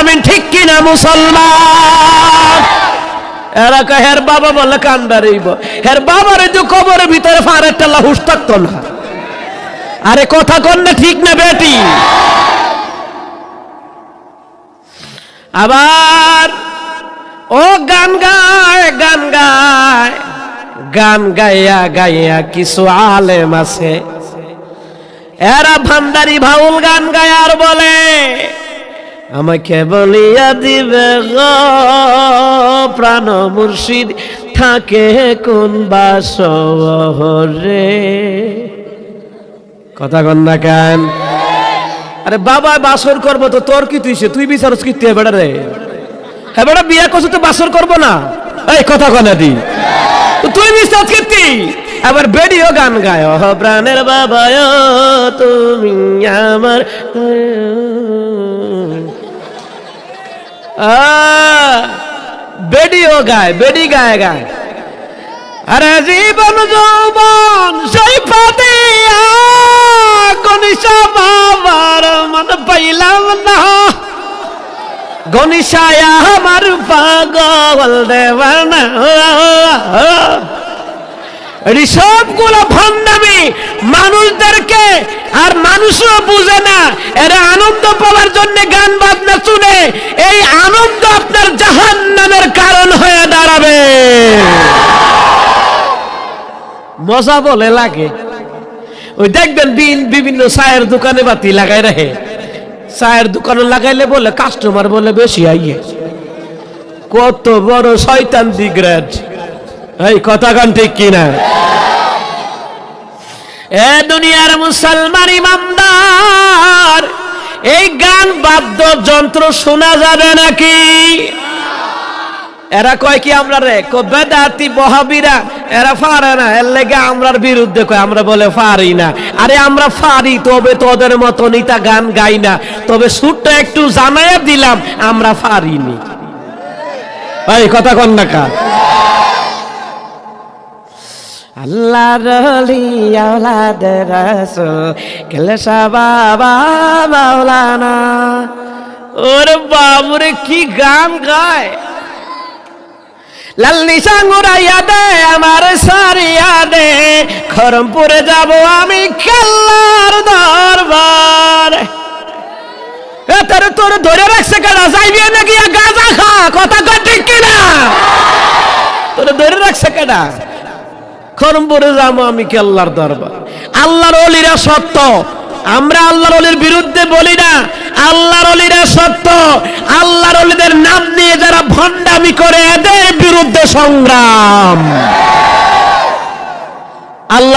আলামিন ঠিক কিনা মুসলমান? এরা কয়, হের বাবা বলে কান্দারিব হের বাবার যে কবরের ভিতরে ফারের টাল্লা হুশ থাকতো না। আরে কথা না ঠিক না, বেটি? আবার, ও গান গায় গান গায়, গান গাইয়া গাইয়া কিছু আলেম আছে। এরা ভান্ডারি ভাউল গান গায় আর বলে আমাকে বলিয়া দিবে প্রাণ মুর্শিদ, থাকে কোন বাসরে কথা কন না কেন? আরে বাবা, বাসর করব তো, তোর কি তুই তুই বিচারস কি তুই বেড়া রে? হ্যাঁ বেড়া বিয়া করছ তো বাসর করব না? এই কথা কনা দি। তুই বিশ্বাস করতি আবার বেডিও গান গায়, প্রাণের বাবা তুমি আমার। বেডিও গায়, বেডি গায় গায়। আরে জীবন, যৌবন, সেই পাতিয়া গনিশা বাবার মন পাইলাম না। গনিশায়া আমার পাগল দেওয়ানা সবগুলো ভণ্ডামি মানুষদেরকে আর মানুষও বুঝে না। এরা আনন্দ পাওয়ার জন্য গান বাজনা শুনে এই আনন্দ আপনার জাহান্নামের কারণ হয়ে দাঁড়াবে। মজা বলে লাগে। ওই দেখবেন বিন- বিভিন্ন চায়ের দোকানে বাতি লাগাই রাখে। চায়ের দোকানে লাগাইলে বলে, কাস্টমার বলে বেশি আইয়ে। কত বড় শয়তান দিগ্রাজ এই কথা গান ঠিক কিনা? এ দুনিয়ার মুসলমান ইমামদার এই গান বাদ্য যন্ত্র শোনা যাবে নাকি? এরা কয় কি আমরা রে? বেদাতি বহাবিরা, এরা পারে না। এর লেগে আমরার বিরুদ্ধে কয়, আমরা বলে পারি না। আরে আমরা পারি তবে তোদের মতো নিতা গান গাই না। তবে সুরটা একটু জানাইয়া দিলাম, আমরা পারিনি এই, কথা কন না কা। আল্লাহ রলি আওলাদ রাসূল, কেলসা বাবা, মাওলানা। ওরে বাবুরে, কি গান গায়। লাল্লি সাঙ্গুরাইয়া দে, আমার সারিয়া দে। খরমপুরে যাব আমি খেলার দরবার। তোর তোর ধরে রাখছে কেনা যাইবি নাকি গাঁজা খা, কথা ঠিক কিনা? তোর ধরে রাখছে কেনা খরমপুরে যাব আমি কি আল্লাহর দরবার? আল্লাহর অলিরা সত্য। আমরা আল্লাহর অলির বিরুদ্ধে বলি না। আল্লাহর অলিরা সত্য। আল্লাহর অলিদের নাম নিয়ে যারা ভণ্ডামি করে, এদের বিরুদ্ধে সংগ্রাম। আল্লাহ